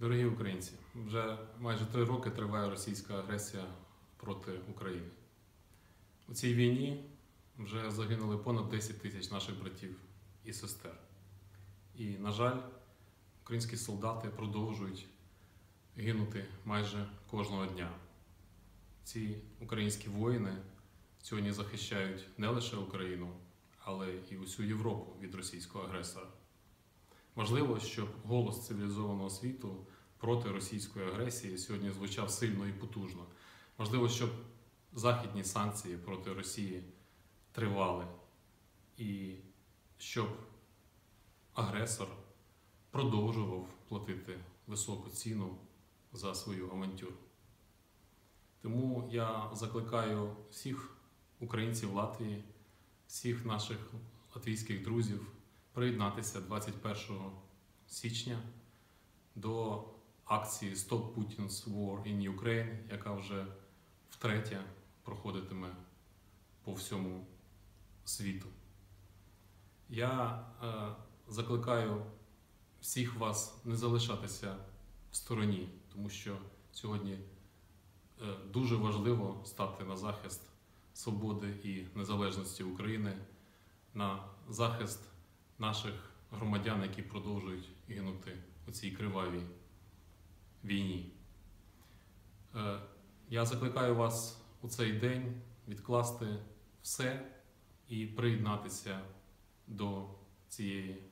Дорогі українці, вже майже три роки триває російська агресія проти України. У цій війні вже загинули понад 10 тисяч наших братів і сестер. І, на жаль, українські солдати продовжують гинути майже кожного дня. Ці українські воїни сьогодні захищають не лише Україну, але і усю Європу від російського агресора. Важливо, щоб голос цивілізованого світу проти російської агресії сьогодні звучав сильно і потужно. Важливо, щоб західні санкції проти Росії тривали, і щоб агресор продовжував платити високу ціну за свою авантюру. Тому я закликаю всіх українців Латвії, всіх наших латвійських друзів приєднатися 21 січня до акції Stop Putin's War in Ukraine, яка вже втретє проходитиме по всьому світу. Я е, закликаю всіх вас не залишатися в стороні, тому що сьогодні е, дуже важливо стати на захист свободи і незалежності України, на захист наших громадян, які продовжують гинути у цій кривавій війні. Е, Я закликаю вас у цей день відкласти все і приєднатися до цієї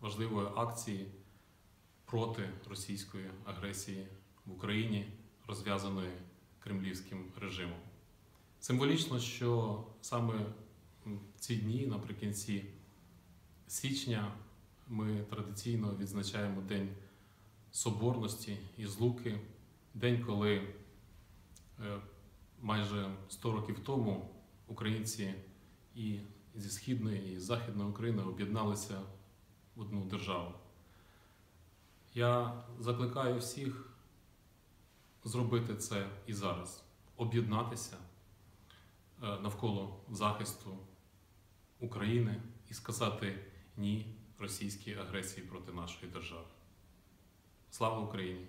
важливої акції проти російської агресії в Україні, розв'язаної кремлівським режимом. Символічно, що саме в ці дні, наприкінці січня, ми традиційно відзначаємо День Соборності і Злуки, день, коли е, майже 100 років тому українці і зі Східної, і Західної України об'єдналися в одну державу. Я закликаю всіх зробити це і зараз, об'єднатися е, навколо захисту України і сказати ні російській агресії проти нашої держави. Слава Україні!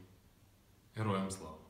Героям слава!